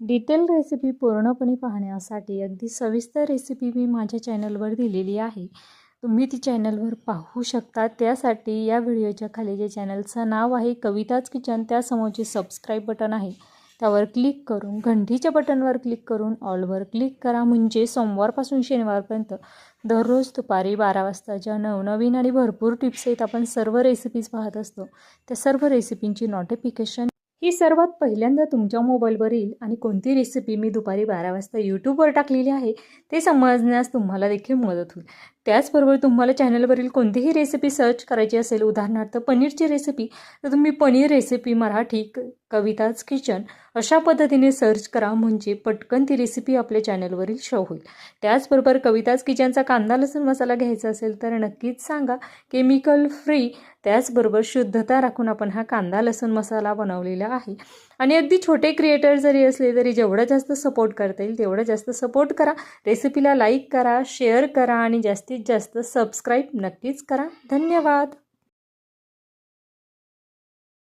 Detail recipe पूर्णपणे पाहण्यासाठी अगदी सविस्तर रेसिपी मी माझ्या चॅनलवर दिलेली आहे. तुम्ही ती चॅनलवर पाहू शकता. त्यासाठी या व्हिडिओच्या खाली जे चॅनलचं नाव आहे कविताच किचन त्यासमोरचे सबस्क्राईब बटन आहे. त्यावर क्लिक करून घंटीच्या बटनवर क्लिक करून ऑलवर क्लिक करा. म्हणजे सोमवारपासून शनिवारपर्यंत दररोज दुपारी बारा वाजता ज्या नवनवीन आणि भरपूर टिप्स आहेत. आपण सर्व रेसिपीज पाहत असतो. त्या सर्व रेसिपींची नोटिफिकेशन ही सर्वात पहिल्यांदा तुमच्या मोबाईलवरील आणि कोणती रेसिपी मी दुपारी बारा वाजता यूट्यूबवर टाकलेली आहे ते समजण्यास तुम्हाला देखील मदत होईल. त्याचबरोबर तुम्हाला चॅनलवरील कोणतीही रेसिपी सर्च करायची असेल उदाहरणार्थ पनीरची रेसिपी तर तुम्ही पनीर रेसिपी मराठी क- कविताज किचन अशा पद्धतीने सर्च करा म्हणजे पटकन ती रेसिपी आपल्या चॅनलवरील शो होईल. त्याचबरोबर कविताज किचनचा कांदा लसूण मसाला घ्यायचा असेल तर नक्कीच सांगा केमिकल फ्री त्याचबरोबर शुद्धता राखून आपण हा कांदा लसूण मसाला बनवलेला आहे. आणि अगदी छोटे क्रिएटर जरी असले तरी जेवढं जास्त सपोर्ट करता येईल तेवढं जास्त सपोर्ट करा. रेसिपीला लाईक करा शेअर करा आणि जास्तीत जास्तीत जास्त सबस्क्राईब नक्कीच करा. धन्यवाद.